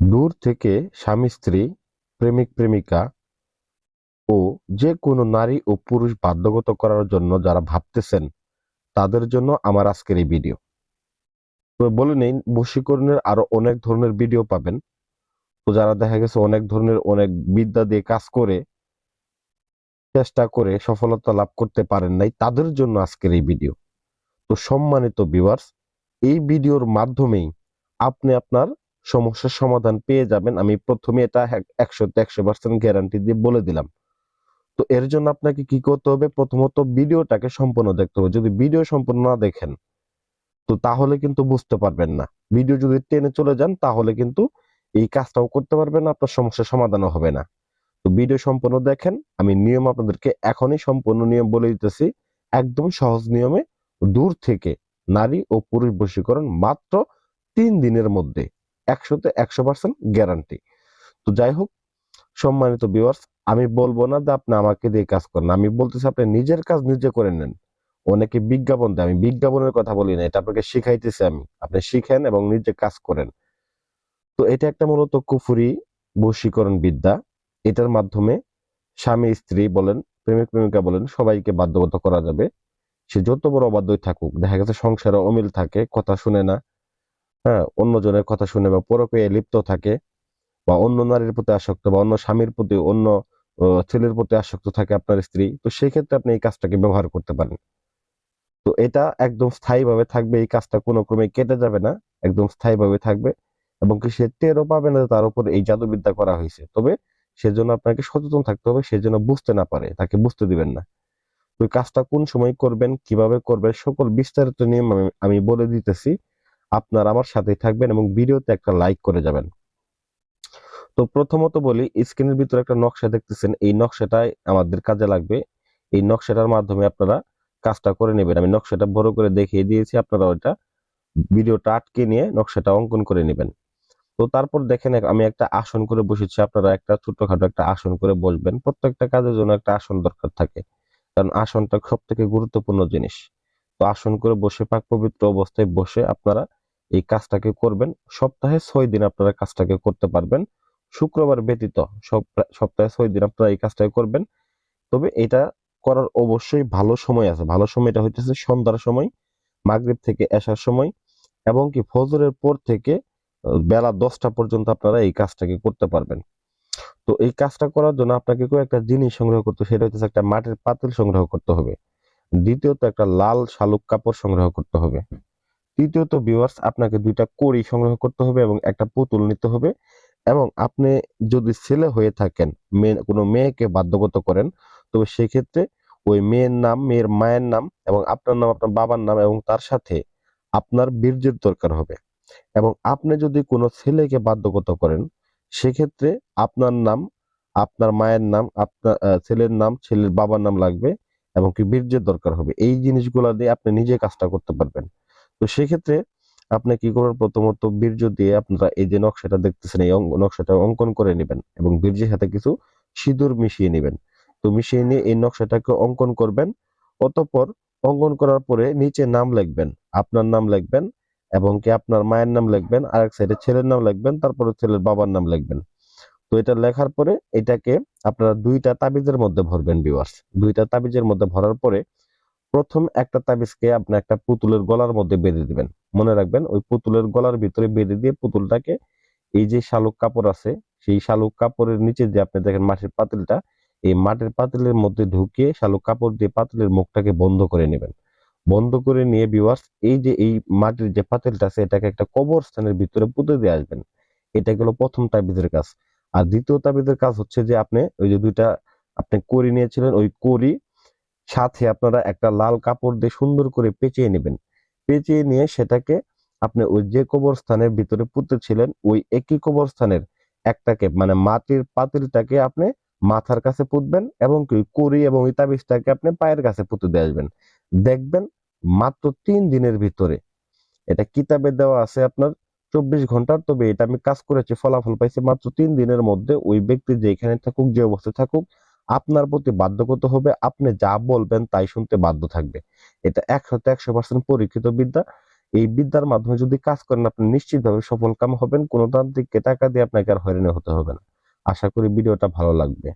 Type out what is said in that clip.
দূর থেকে স্বামী, স্ত্রী, প্রেমিক, প্রেমিকা ও যে কোনো নারী ও পুরুষ বাধ্যগত করার জন্য যারা ভাবতেছেন, তাদের জন্য আমার আজকের এই ভিডিও। তো বলে নেই, বশীকরণের আরও অনেক ধরনের ভিডিও পাবেন। তো যারা দেখা গেছে অনেক ধরনের, অনেক বিদ্যা দিয়ে কাজ করে, চেষ্টা করে সফলতা লাভ করতে পারেন নাই, তাদের জন্য আজকের এই ভিডিও। তো সম্মানিত ভিউয়ার্স এই ভিডিওর মাধ্যমেই আপনি আপনার সমস্যার সমাধান পেয়ে যাবেন। আমি প্রথমে এটা একশো একশো পার্সেন্ট গ্যারান্টি দিয়ে বলে দিলাম। তো এর জন্য আপনাকে কি করতে হবে? প্রথমত ভিডিওটাকে সম্পূর্ণ দেখতে হবে। যদি ভিডিও সম্পূর্ণ না দেখেন, তো তাহলে কিন্তু বুঝতে পারবেন না। ভিডিও যদি টেনে চলে যান, তাহলে কিন্তু এই কাজটাও করতে পারবেন না, আপনার সমস্যার সমাধানও হবে না। তো ভিডিও সম্পূর্ণ দেখেন। আমি নিয়ম আপনাদেরকে এখনই সম্পূর্ণ নিয়ম বলে দিতেছি। একদম সহজ নিয়মে দূর থেকে নারী ও পুরুষ বশীকরণ মাত্র তিন দিনের মধ্যে। একশোতে একশো পার্সেন্ট গ্যারান্টি তো যাই হোক সম্মানিত ভিউয়ার্স আমি বলব না যে আপনি আমাকে দিয়ে কাজ করেন আমি বলতেছি আপনি নিজের কাজ নিজে করে নেন। অনেকে বিজ্ঞাপন দেয়, আমি বিজ্ঞাপনের কথা বলি না, এটা আপনাকে শিখাইতেছি আমি। আপনি শিখেন এবং নিজে কাজ করেন। তো এটা একটা মূলত কুফুরি বশীকরণ বিদ্যা। এটার মাধ্যমে স্বামী, স্ত্রী বলেন, প্রেমিক, প্রেমিকা বলেন, সবাইকে বাধ্যগত করা যাবে। সে যত বড় অবাধ্যই থাকুক, দেখা গেছে সংসারে অমিল থাকে, কথা শুনে না। হ্যাঁ অন্যজনের কথা শুনে বা পরকে লিপ্ত থাকে বা অন্য নারীর প্রতি আসক্ত বা অন্য স্বামীর প্রতি, অন্য ছেলের প্রতি আসক্ত থাকে আপনার স্ত্রী, তো সেই ক্ষেত্রে আপনি এই কাজটাকে ব্যবহার করতে পারেন। তো এটা একদম স্থায়ীভাবে থাকবে, এই কাজটা কোনো ক্রমে কেটে যাবে না, একদম স্থায়ীভাবে থাকবে এবং কি সে টেরও পাবে না তার উপর এই জাদুবিদ্যা করা হয়েছে। তবে সেজন্য আপনাকে সচেতন থাকতে হবে, সেজন্য বুঝতে না পারে, তাকে বুঝতে দিবেন না। তো কাজটা কোন সময় করবেন, কীভাবে করবেন, সকল বিস্তারিত নিয়ম আমি বলে দিতেছি। আপনার আমার সাথেই থাকবেন এবং ভিডিওতে একটা লাইক করে যাবেন। তো প্রথমত বলি, স্ক্রিনের ভিতরে একটা নকশা দেখতেছেন। এই নকশাটাই আমাদের কাজে লাগবে। এই নকশাটার মাধ্যমে আপনারা কাজটা করে নেবেন। আমি নকশাটা বড় করে দেখিয়ে দিয়েছি, আপনারা ওইটা ভিডিওটা আটকে নিয়ে নকশাটা অঙ্কন করে নেবেন। তো তারপর দেখেন, আমি একটা আসন করে বসেছি। আপনারা একটা ছোটখাটো একটা আসন করে বসবেন। প্রত্যেকটা কাজের জন্য একটা আসন দরকার থাকে। কারণ আসনটা সব থেকে গুরুত্বপূর্ণ জিনিস। তো আসন করে বসে পাক পবিত্র অবস্থায় বসে আপনারা এই কাজটাকে করবেন। সপ্তাহে ছয় দিন আপনারা কাজটাকে করতে পারবেন। শুক্রবার ব্যতীত সপ্তাহে ছয় দিন আপনারা এই কাজটাকে করবেন। তবে এটা করার অবশ্যই ভালো সময় আছে। ভালো সময়টা হইতেছে সন্ধ্যার সময়, মাগরীব থেকে আসার সময় এবং কি ফজরের পর থেকে বেলা দশটা পর্যন্ত আপনারা এই কাজটাকে করতে পারবেন। তো এই কাজটা করার জন্য আপনাকে একটা জিনিস সংগ্রহ করতে সেটা হচ্ছে একটা মাটির পাতিল সংগ্রহ করতে হবে। দ্বিতীয়ত একটা লাল শালুক কাপড় সংগ্রহ করতে হবে। তৃতীয়ত ভিউয়ার্স আপনাকে দুইটা কড়ি সংগ্রহ করতে হবে এবং একটা পুতুল নিতে হবে এবং আপনি যদি ছেলে হয়ে থাকেন মেয়ে কোনো মেয়েকে বাধ্যগত করেন, তবে সেক্ষেত্রে ওই মেয়ের নাম, মেয়ের মায়ের নাম এবং আপনার নাম, আপনার বাবার নাম এবং তার সাথে আপনার বীর্যের দরকার হবে। এবং আপনি যদি কোনো ছেলেকে বাধ্যগত করেন, সেক্ষেত্রে আপনার নাম, আপনার মায়ের নাম আপনার ছেলের নাম, ছেলের বাবার নাম লাগবে এবং কি বীর্যের দরকার হবে। এই জিনিসগুলো দিয়ে আপনি নিজে কাজটা করতে পারবেন। তো সেক্ষেত্রে আপনি কি করবেন? প্রথমত বীর্য দিয়ে আপনারা এই যে নকশাটা দেখতেছেন, এই নকশাটা অঙ্কন করে নেবেন এবং বীর্যের সাথে কিছু সিঁদুর মিশিয়ে নেবেন। তো মিশিয়ে নিয়ে এই নকশাটাকে অঙ্কন করবেন, অতঃপর অঙ্কন করার পরে নিচে নাম লিখবেন, আপনার নাম লিখবেন এবং কি আপনার মায়ের নাম লিখবেন আর এক সাইডে ছেলের নাম লিখবেন, তারপরে ছেলের বাবার নাম লিখবেন। তো এটা লেখার পরে এটাকে আপনারা দুইটা তাবিজের মধ্যে ভরবেন বিওয়ার্স দুইটা তাবিজের মধ্যে ভরার পরে প্রথম একটা তাবিজকে আপনি একটা পুতুলের গলার মধ্যে বেঁধে দিবেন। মনে রাখবেন, ওই পুতুলের গলার ভিতরে বেঁধে দিয়ে পুতুলটাকে এই যে শালুক কাপড় আছে, সেই শালুক কাপড়ের নিচে যে আপনি দেখেন মাটির পাতিলটা, এই মাটির পাতিলের মধ্যে ঢুকিয়ে শালুক কাপড় দিয়ে পাতিলের মুখটাকে বন্ধ করে নেবেন। বন্ধ করে নিয়ে বিওয়ার্স এই যে, এই মাটির যে পাতিলটা আছে, এটাকে একটা কবরস্থানের ভিতরে পুঁতে দিয়ে আসবেন। এটা গেল প্রথম তাবিজের কাজ। আর দ্বিতীয় তাবিজের কাজ হচ্ছে যে আপনি ওই যে দুইটা আপনি করি নিয়েছিলেন, ওই করি সাথে আপনারা একটা লাল কাপড় দিয়ে সুন্দর করে পেঁচিয়ে নেবেন। পেঁচিয়ে নিয়ে সেটাকে আপনি ওই যে কবরস্থানের ভিতরে পুঁতেছিলেন, ওই একই কবরস্থানের একটাকে মানে মাটির পাতিলটাকে আপনি মাথার কাছে পুঁতবেন এবং কি করি এবং ওই তাবিজটাকে আপনি পায়ের কাছে পুঁতে দিয়ে আসবেন। দেখবেন মাত্র তিন দিনের ভিতরে। এটা কিতাবে দেওয়া আছে আপনার চব্বিশ ঘণ্টার, তবে এটা আমি কাজ করেছি, ফলাফল পাইছি মাত্র তিন দিনের মধ্যে। ওই ব্যক্তি যেখানে থাকুক, যে অবস্থায় থাকুক আপনার প্রতি বাধ্যগত হবে, আপনি যা বলবেন তাই শুনতে বাধ্য থাকবে। এটা একশোতে একশো পার্সেন্ট পরীক্ষিত বিদ্যা। এই বিদ্যার মাধ্যমে যদি কাজ করেন, আপনি নিশ্চিতভাবে সফল কাম হবেন। কোনো তান্ত্রিককে টাকা দিয়ে আপনাকে আর হয়রানি হতে হবে না। আশা করি ভিডিওটা ভালো লাগবে।